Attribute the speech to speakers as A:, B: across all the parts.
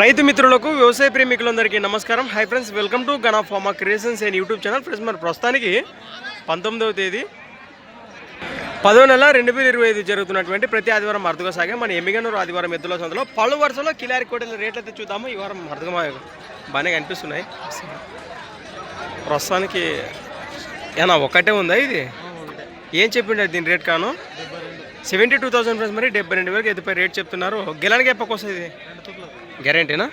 A: రైతు మిత్రులకు వ్యవసాయ ప్రేమికులందరికీ నమస్కారం. Hi friends welcome to Gana farmer creations and YouTube channel friends మరి ప్రస్తుతానికి పంతొమ్మిదవ తేదీ పదో నెల రెండు వేల ఇరవై ఐదు జరుగుతున్నటువంటి ప్రతి ఆదివారం అర్థగా సాగే మన ఎమ్మిగనూరు ఆదివారం ఎద్దుల సందులో పలు వరుసలో కిలారి కోటల రేట్లు అయితే చూద్దాము. ఈ వారం అర్థగా బాగానే కనిపిస్తున్నాయి. ప్రస్తుతానికి ఏనా ఒకటే ఉందా ఇది? ఏం చెప్పిండ దీని రేట్ కాను? సెవెంటీ టూ థౌసండ్ ఫ్రెండ్స్ మరి డెబ్బై రెండు వేలకు ఎద్దుపై రేట్ చెప్తున్నారు. గెలానికి ఎప్పకి వస్తుంది? గ్యారంటీనా?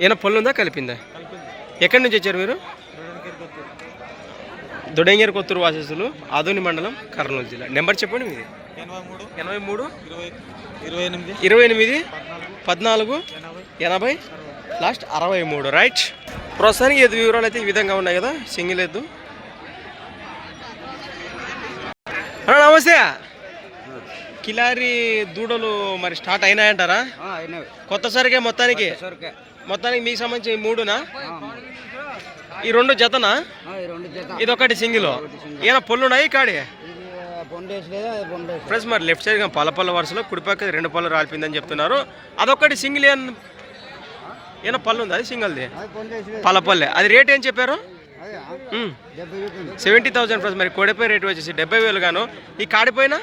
A: ఏమైనా పళ్ళు ఉందా కలిపిందా. ఎక్కడి నుంచి వచ్చారు మీరు? దొడంగేరు కొత్తూరు వాసస్సులు ఆదోని మండలం కర్నూలు జిల్లా. నెంబర్ చెప్పండి మీది.
B: ఎనభై మూడు ఇరవై ఎనిమిది
A: పద్నాలుగు ఎనభై లాస్ట్ అరవై మూడు. రైట్. ప్రస్తుతానికి ఎద్దు వివరాలు అయితే ఈ విధంగా ఉన్నాయి కదా. సింగిల్ ఎద్దు. నమస్తే. కిలారి దూడలు మరి స్టార్ట్ అయినాయంటారా? కొత్త సరికే మొత్తానికి? మొత్తానికి మీకు సంబంధించి ఈ మూడునా? ఈ రెండు జతనా? ఇది ఒకటి సింగిల్. ఏమైనా పళ్ళు ఉన్నాయి కాడి? ఫ్రెండ్స్ మరి లెఫ్ట్ సైడ్ పల్ల పళ్ళ వరుసలో కుడిపక్క రెండు పళ్ళు రాలిపోయిందని చెప్తున్నారు. అదొకటి సింగిల్ ఏమైనా పళ్ళు ఉంది అది సింగిల్ది?
C: అది బొండేసి
A: పల్ల పల్లె. అది రేట్ ఏం చెప్పారు? సెవెంటీ థౌసండ్ ఫ్రెండ్స్ మరి కోడిపై రేట్ వచ్చేసి డెబ్బై వేలు గాను. ఈ కాడిపోయిన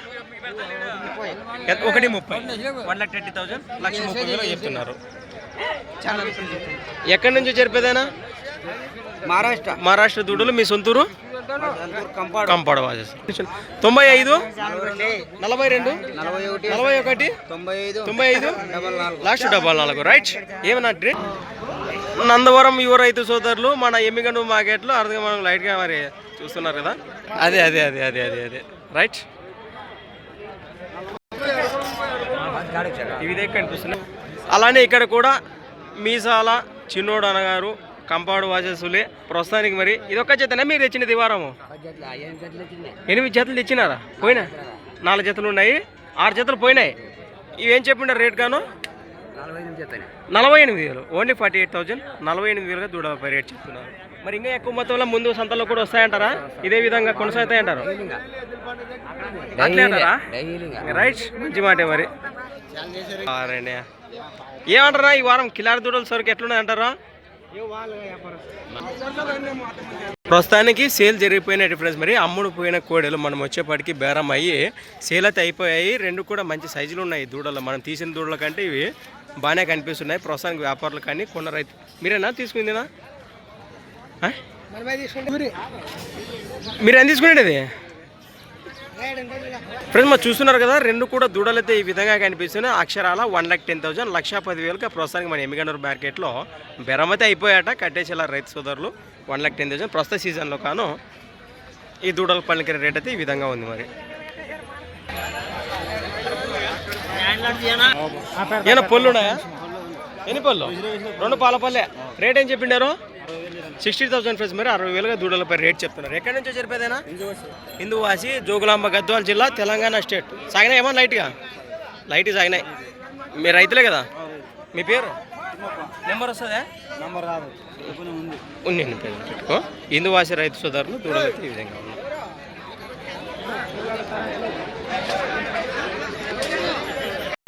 A: ఒకటి ముప్పై. వన్ లాక్ ట్వంటీ థౌసండ్ లక్ష ముప్పై వేలు చెప్తున్నారు. ఎక్కడి నుంచి జరిపేదేనా
C: మహారాష్ట్ర.
A: మహారాష్ట్ర దూడలు మీ సొంతూరు?
C: కంపాడు.
A: తొంభై ఐదు? నలభై రెండు?
C: నలభై ఒకటి. తొంభై ఐదు.
A: లాస్ట్ డబల్ నాలుగు రైట్. ఏమన్నా నందవరం యువ రైతు సోదరులు మన ఎమ్మిగండు మార్కెట్లో అర్థం మనం లైట్గా మరి చూస్తున్నారు కదా? అదే అదే అదే అదే అదే అదే. రైట్ ఇవి కనిపిస్తున్నాయి అలానే ఇక్కడ కూడా మీసాల చిన్నోడు అనగారు కంపాడు వాసేసులే ప్రస్తుతానికి మరి ఇదొక్క జతనే? మీరు తెచ్చినది దివారము? వారము ఎనిమిది జతలు తెచ్చినారా? పోయినా? నాలుగు జతలు ఉన్నాయి. ఆరు జతలు పోయినాయి. ఇవేం చెప్పిండారు రేట్ గాను
C: నలభై ఎనిమిది
A: వేలు. Only forty eight thousand. నలభై ఎనిమిది వేలుగా దూడలపై రేట్ చెప్తున్నారు. మరి ఇంకా ఎక్కువ మొత్తంలో ముందు సంతలో కూడా వస్తాయంటారా? ఇదే విధంగా కొనసాగుతాయంటారు? రైట్ మంచి మాటే మరి. ఏమంటారా ఈ వారం కిలారి దూడల సరుకు ఎట్లున్నాయి అంటారా ప్రస్తుతానికి సేల్ జరిగిపోయిన ఫ్రెండ్స్ మరి అమ్ముడు పోయిన కోడలు మనం వచ్చేపాటికి బేరం అయ్యి సేల్ అయితే అయిపోయాయి. రెండు కూడా మంచి సైజులు ఉన్నాయి దూడలు మనం తీసిన దూడల కంటే ఇవి బాగానే కనిపిస్తున్నాయి. ప్రస్తుతానికి వ్యాపారులు కానీ కొన్న రైతు మీరేనా తీసుకుందినా? మీరు ఏం తీసుకునేది? ఫ్రెండ్స్ మా చూస్తున్నారు కదా రెండు కూడా దూడలైతే ఈ విధంగా కనిపిస్తున్నాయి. అక్షరాల వన్ లాక్ టెన్ థౌసండ్ లక్ష పదివేలుగా ప్రస్తుతానికి మన ఎమ్మిగనూరు మార్కెట్లో బెరమతి అయిపోయాట కట్టేసేలా రైతు సోదరులు వన్ లాక్ టెన్ థౌసండ్ ప్రస్తుత సీజన్లో కాను ఈ దూడల పలికిన రేట్ అయితే ఈ విధంగా ఉంది మరి. ఏనా పళ్ళు ఉన్నాయా? ఎన్ని పళ్ళు? రెండు పాల పల్లె రేట్ ఏం చెప్పిండారు? సిక్స్టీ థౌసండ్ ఫ్రెండ్స్ మరి అరవై వేలుగా దూడలపై రేట్ చెప్తున్నారు. ఎక్కడి నుంచో జరిపేదేనా? హిందూ వాసి జోగులాంబ గద్వాల జిల్లా తెలంగాణ స్టేట్. సాగినాయి ఏమో లైట్గా లైట్ సాగినాయి. మీరు రైతులే కదా? మీ పేరు? నెంబర్ వస్తుందా?
C: నంబర్ రాదు. ఉంది
A: పేరు పెట్టుకో. హిందూ వాసి రైతు సోదరులు దూడలు అయితే ఈ విధంగా ఉన్నాయి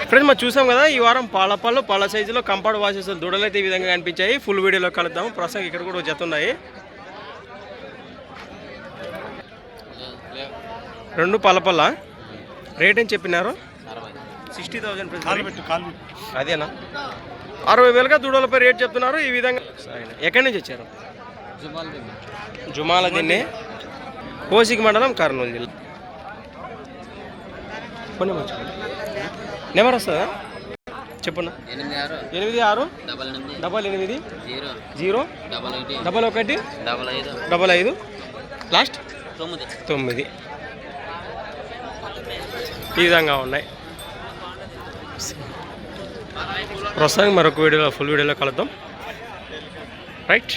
A: ఫ్రెండ్స్ మరి చూసాం కదా ఈ వారం పాల పళ్ళు పాల సైజులో కంపాడు వాసెస్ దూడలు అయితే ఈ విధంగా కనిపించాయి. ఫుల్ వీడియోలో కలుద్దాం. ప్రస్తుతం ఇక్కడ కూడా ఒక జత ఉన్నాయి. రెండు పలపల్ల రేట్ ఏం చెప్పినారు? సిక్స్టీ థౌసండ్ అదేనా? అరవై వేలుగా దూడలపై రేట్ చెప్తున్నారు. ఈ విధంగా ఎక్కడి నుంచి వచ్చారు? జుమాల దీన్ని కోసిక మండలం కర్నూలు జిల్లా. కొన్ని నెంబర్ వస్తుందా? చెప్పున్నా.
C: ఎనిమిది ఆరు. డబల్ ఎనిమిది. జీరో. డబల్ ఒకటి.
A: డబల్ ఐదు. లాస్ట్?
C: తొమ్మిది.
A: తొమ్మిది. ఈ విధంగా ఉన్నాయి. ప్రస్తుతానికి మరొక వీడియోలో ఫుల్ వీడియోలో కలుద్దాం. రైట్?